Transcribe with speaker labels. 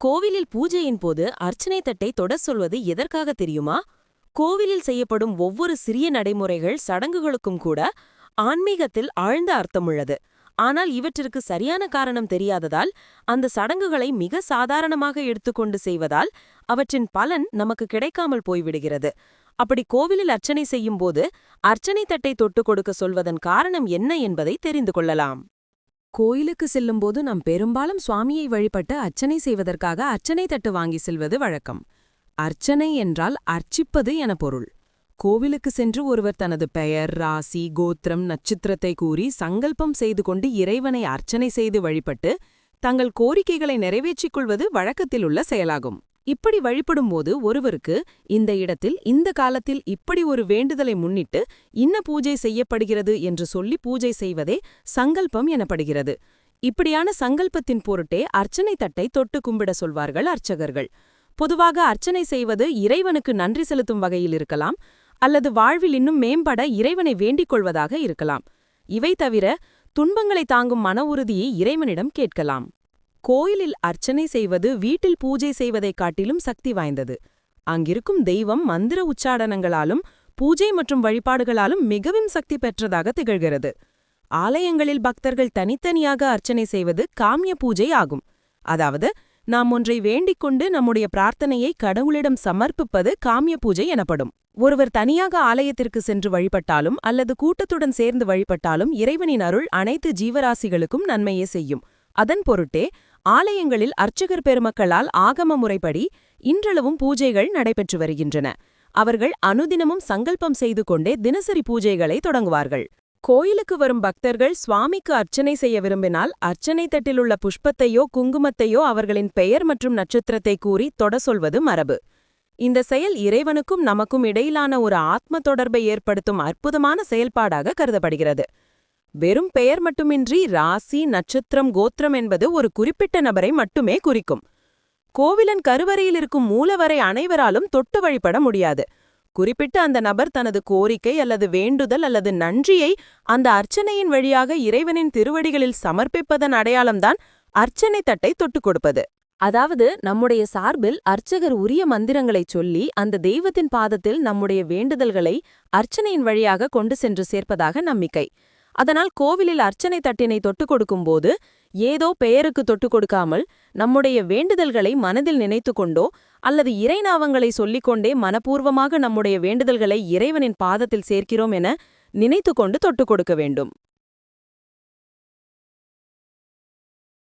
Speaker 1: கோவிலில் பூஜையின் போது அர்ச்சனை தட்டை தொட சொல்வது எதற்காக தெரியுமா? கோவிலில் செய்யப்படும் ஒவ்வொரு சிறிய நடைமுறைகள் சடங்குகளுக்கும் கூட ஆன்மீகத்தில் ஆழ்ந்த அர்த்தமுள்ளது. ஆனால் இவற்றிற்கு சரியான காரணம் தெரியாததால் அந்த சடங்குகளை மிக சாதாரணமாக எடுத்துக்கொண்டு செய்வதால் அவற்றின் பலன் நமக்கு கிடைக்காமல் போய்விடுகிறது. அப்படி கோவிலில் அர்ச்சனை செய்யும் போது அர்ச்சனை தட்டை தொட்டுக் கொடுக்க சொல்வதன் காரணம் என்ன என்பதை தெரிந்து கொள்ளலாம். கோயிலுக்கு செல்லும்போது நாம் பெரும்பாலும் சுவாமியை வழிபட்டு அர்ச்சனை செய்வதற்காக அர்ச்சனை தட்டு வாங்கி செல்வது வழக்கம். அர்ச்சனை என்றால் அர்ச்சிப்பது என பொருள். கோவிலுக்கு சென்று ஒருவர் தனது பெயர் ராசி கோத்திரம் நட்சத்திரத்தை கூறி சங்கல்பம் செய்து கொண்டு இறைவனை அர்ச்சனை செய்து வழிபட்டு தங்கள் கோரிக்கைகளை நிறைவேற்றிக் கொள்வது வழக்கத்தில் உள்ள செயலாகும். இப்படி வழிபடும்போது ஒருவருக்கு இந்த இடத்தில் இந்த காலத்தில் இப்படி ஒரு வேண்டுதலை முன்னிட்டு இன்ன பூஜை செய்யப்படுகிறது என்று சொல்லி பூஜை செய்வதே சங்கல்பம் எனப்படுகிறது. இப்படியான சங்கல்பத்தின் பொருட்டே அர்ச்சனை தட்டை தொட்டு கும்பிட சொல்வார்கள் அர்ச்சகர்கள். பொதுவாக அர்ச்சனை செய்வது இறைவனுக்கு நன்றி செலுத்தும் வகையில் இருக்கலாம் அல்லது வாழ்வில் இன்னும் மேம்பட இறைவனை வேண்டிக் கொள்வதாக இருக்கலாம். இவை தவிர துன்பங்களை தாங்கும் மன உறுதியை இறைவனிடம் கேட்கலாம். கோயிலில் அர்ச்சனை செய்வது வீட்டில் பூஜை செய்வதைக் காட்டிலும் சக்தி வாய்ந்தது. அங்கிருக்கும் தெய்வம் மந்திர உச்சாடனங்களாலும் பூஜை மற்றும் வழிபாடுகளாலும் மிகவும் சக்தி பெற்றதாக திகழ்கிறது. ஆலயங்களில் பக்தர்கள் தனித்தனியாக அர்ச்சனை செய்வது காமிய பூஜை ஆகும். அதாவது நாம் ஒன்றை வேண்டிக் கொண்டு நம்முடைய பிரார்த்தனையை கடவுளிடம் சமர்ப்பிப்பது காமிய பூஜை எனப்படும். ஒருவர் தனியாக ஆலயத்திற்கு சென்று வழிபட்டாலும் அல்லது கூட்டத்துடன் சேர்ந்து வழிபட்டாலும் இறைவனின் அருள் அனைத்து ஜீவராசிகளுக்கும் நன்மையே செய்யும். அதன் பொருட்டே ஆலயங்களில் அர்ச்சகர் பெருமக்களால் ஆகம முறைப்படி இன்றளவும் பூஜைகள் நடைபெற்று வருகின்றன. அவர்கள் அனுதினமும் சங்கல்பம் செய்து கொண்டே தினசரி பூஜைகளை தொடங்குவார்கள். கோயிலுக்கு வரும் பக்தர்கள் சுவாமிக்கு அர்ச்சனை செய்ய விரும்பினால் அர்ச்சனை தட்டிலுள்ள புஷ்பத்தையோ குங்குமத்தையோ அவர்களின் பெயர் மற்றும் நட்சத்திரத்தை கூறி தொட சொல்வது மரபு. இந்த செயல் இறைவனுக்கும் நமக்கும் இடையிலான ஒரு ஆத்ம தொடர்பை ஏற்படுத்தும் அற்புதமான செயல்பாடாக கருதப்படுகிறது. வெறும் பெயர் மட்டுமின்றி ராசி நட்சத்திரம் கோத்திரம் என்பது ஒரு குறிப்பிட்ட நபரை மட்டுமே குறிக்கும். கோவிலன் கருவறையில் இருக்கும் மூலவரை அனைவராலும் தொட்டு வழிபட முடியாது. குறிப்பிட்ட அந்த நபர் தனது கோரிக்கை அல்லது வேண்டுதல் அல்லது நன்றியை அந்த அர்ச்சனையின் வழியாக இறைவனின் திருவடிகளில் சமர்ப்பிப்பதன் அடையாளம்தான் அர்ச்சனை தட்டை தொட்டுக் கொடுப்பது. அதாவது நம்முடைய சார்பில் அர்ச்சகர் உரிய மந்திரங்களைச் சொல்லி அந்த தெய்வத்தின் பாதத்தில் நம்முடைய வேண்டுதல்களை அர்ச்சனையின் வழியாக கொண்டு சென்று சேர்ப்பதாக நம்பிக்கை. அதனால் கோவிலில் அர்ச்சனை தட்டினை தொட்டுக் கொடுக்கும்போது ஏதோ பெயருக்கு தொட்டு கொடுக்காமல் நம்முடைய வேண்டுதல்களை மனதில் நினைத்து கொண்டோ அல்லது இறைநாவங்களை சொல்லிக்கொண்டே மனப்பூர்வமாக நம்முடைய வேண்டுதல்களை இறைவனின் பாதத்தில் சேர்க்கிறோம் என நினைத்து கொண்டு தொட்டுக் கொடுக்க வேண்டும்.